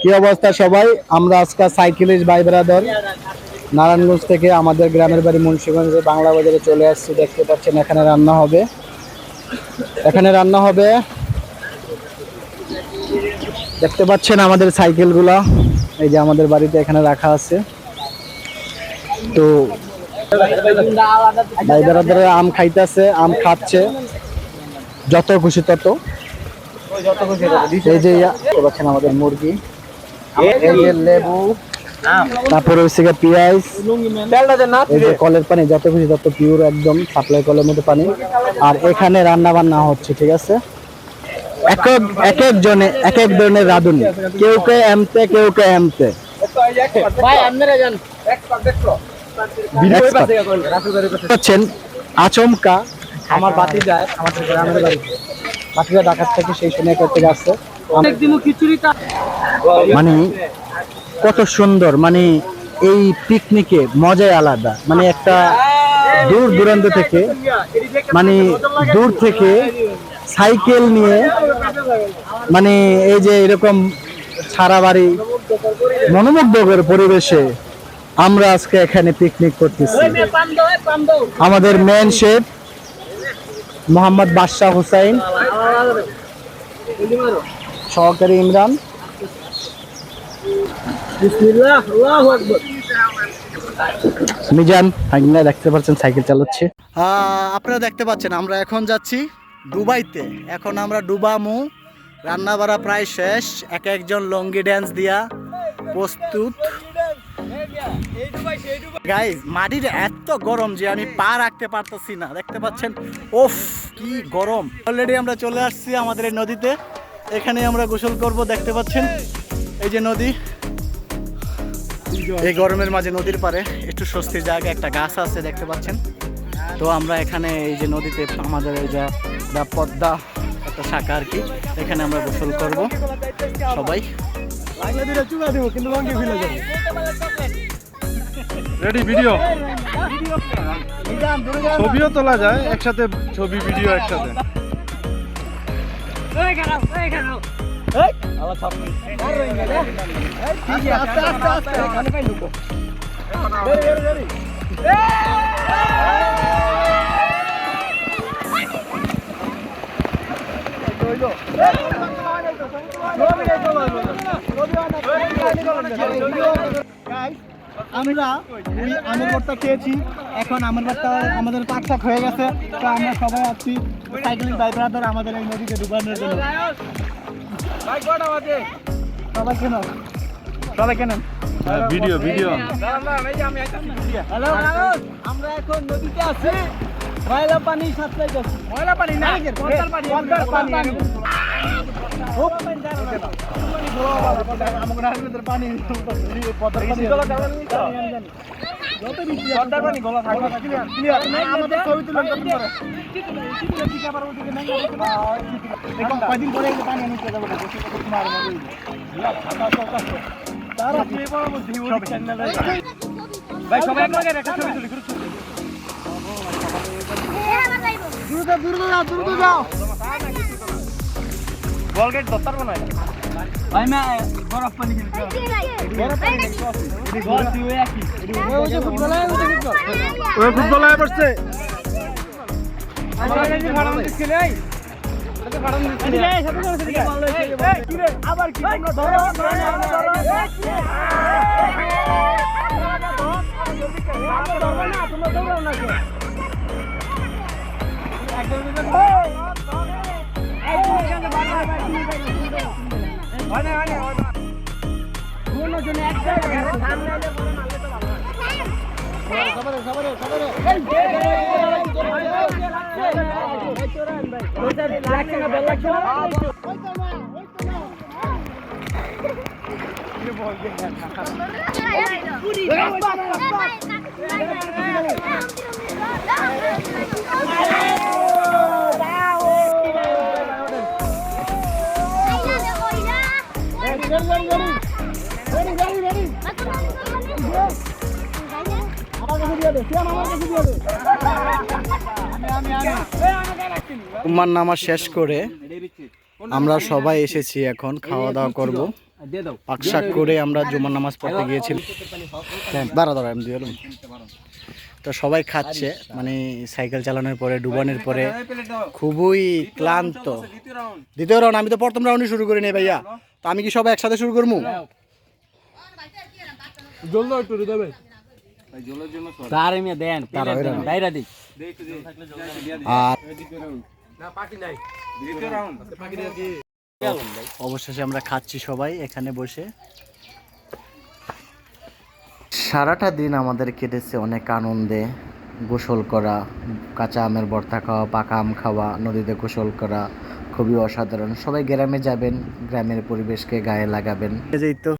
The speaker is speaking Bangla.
কি অবস্থা সবাই? আমরা আজকে সাইকেলিস্ট ভাই ব্রাদার। নারায়ণগঞ্জ থেকে আমাদের গ্রামের বাড়ি মুন্সিগঞ্জে বাংলা বাজারে চলে আসছি। দেখতে পাচ্ছেন, এখানে রান্না হবে। এখানে রান্না হবে। দেখতে পাচ্ছেন আমাদের সাইকেলগুলা। এই যে আমাদের বাড়িতে এখানে রাখা আছে। তো ভাই ব্রাদার আম খাইতেছে, আম খাচ্ছে। যত খুশি তত। এই যে পাচ্ছেন আমাদের মুরগি। এই যে লেবু তারপরে হচ্ছে গিয়ে পেঁয়াজ এই যে কলের পানি যত খুশি তত পিওর একদম সাপ্লাই কলের মতো পানি। আর এখানে রান্না বান্না হচ্ছে ঠিক আছে? এক এক- এক এক জনে এক এক ধরনের রাঁধুনি। কেউ কে এমতে কেউ কে এমতে। পাচ্ছেন আচমকা। আমার বাতি যায় আমাদের গ্রামের বাড়িতে। বাতিজা ঢাকার থেকে সেই সময় করতে যাচ্ছে মানে কত সুন্দর মানে এই পিকনিকে মজাই আলাদা। মানে একটা দূর দূরান্ত থেকে মানে দূর থেকে সাইকেল নিয়ে মানে এই যে এরকম ছাড়া বাড়ি মনোমুগ্ধকর পরিবেশে আমরা আজকে এখানে পিকনিক করতেছি। আমাদের মেন শেফ মোহাম্মদ বাদশাহ হুসাইন। সহকারী ইমরান। মিজান ভাগিনা দেখতে পাচ্ছেন সাইকেল চালাচ্ছে। আপনারা দেখতে পাচ্ছেন আমরা এখন যাচ্ছি দুবাইতে। এখন আমরা ডুবামু। রান্না বাড়া প্রায় শেষ। এক একজন লঙ্গি ড্যান্স দিয়া প্রস্তুত। গাইজ মাটির এত গরম যে আমি পা রাখতে পারতেছি না। দেখতে পাচ্ছেন? ওফ, কি গরম। অলরেডি আমরা চলে আসছি আমাদের এই নদীতে। এখানে আমরা গোসল করব, দেখতে পাচ্ছেন? এই যে নদী। এই গরমের মাঝে নদীর পারে একটু স্বস্তির জায়গা একটা গাছ আছে, দেখতে পাচ্ছেন? তো আমরা এখানে এই যে নদীতে আমাদের এই যা পদ্মা, একটা শাখা আর কি, এখানে আমরা গোসল করব। সবাই। রেডি ভিডিও ছবিও তোলা যায় একসাথে ছবি ভিডিও একসাথে আমরা ওই আমের ভর্তা খেয়েছি। এখন আমের ভর্তা আমাদের পাক শাক হয়ে গেছে। তো আমরা সবাই আছি সাইকেলিং বাই ব্রাদার আমাদের এই নদীতে ডুবানোর জন্য। সবাই কেন সবাই কেন ভিডিও ভিডিও হ্যালো আমরা এখন নদীতে আছি। ময়লা পানি সাপ্লাই করছি। ময়লা পানি না পানি। পানি খুব পানি জানো না আমাদের হাসপাতালের পানি পদ্মার পানি যত বেশি পদ্মার পানি গলা থাকবে ক্লিয়ার ক্লিয়ার আমাদের ছবি তুলে কত করে এখন কয়দিন পরে পানি আনতে যাব তারা ভাই সবাই এক একটা ছবি যাও বল গেট দত্তার বানায় ভাই মা বরফ পানি কিনতে বরফ পানি এটি ঘর তুই একই ওই যে ফুটবলার ওই যে ফুটবল ওই ফুটবলার পড়ছে আমরা এই ভাড়া দিচ্ছি নাই ভাড়া দিচ্ছি নাই সাথে করে দিকে এই কি রে আবার কি তোমরা ধরো তোমরা দৌড়াও না কেন তোমার নামা শেষ করে আমরা সবাই এসেছি এখন খাওয়া দাওয়া করব। পাকশাক করে আমরা জুমার নামাজ পড়তে গিয়েছিলাম। দাঁড়া দাঁড়া আমি দিয়ে তো সবাই খাচ্ছে মানে সাইকেল চালানোর পরে ডুবানোর পরে খুবই ক্লান্ত। দ্বিতীয় রাউন্ড আমি তো প্রথম রাউন্ডই শুরু করি নি ভাইয়া। তো আমি কি সবাই একসাথে শুরু করব মিয়া দেন তারা হইল না। বাইরা দিক। আর অবশেষে আমরা খাচ্ছি সবাই এখানে বসে। সারাটা দিন আমাদের কেটেছে অনেক আনন্দে। গোসল করা কাঁচা আমের ভর্তা খাওয়া পাকা আম খাওয়া নদীতে গোসল করা খুবই অসাধারণ। সবাই গ্রামে যাবেন গ্রামের পরিবেশকে গায়ে লাগাবেন। এই তো।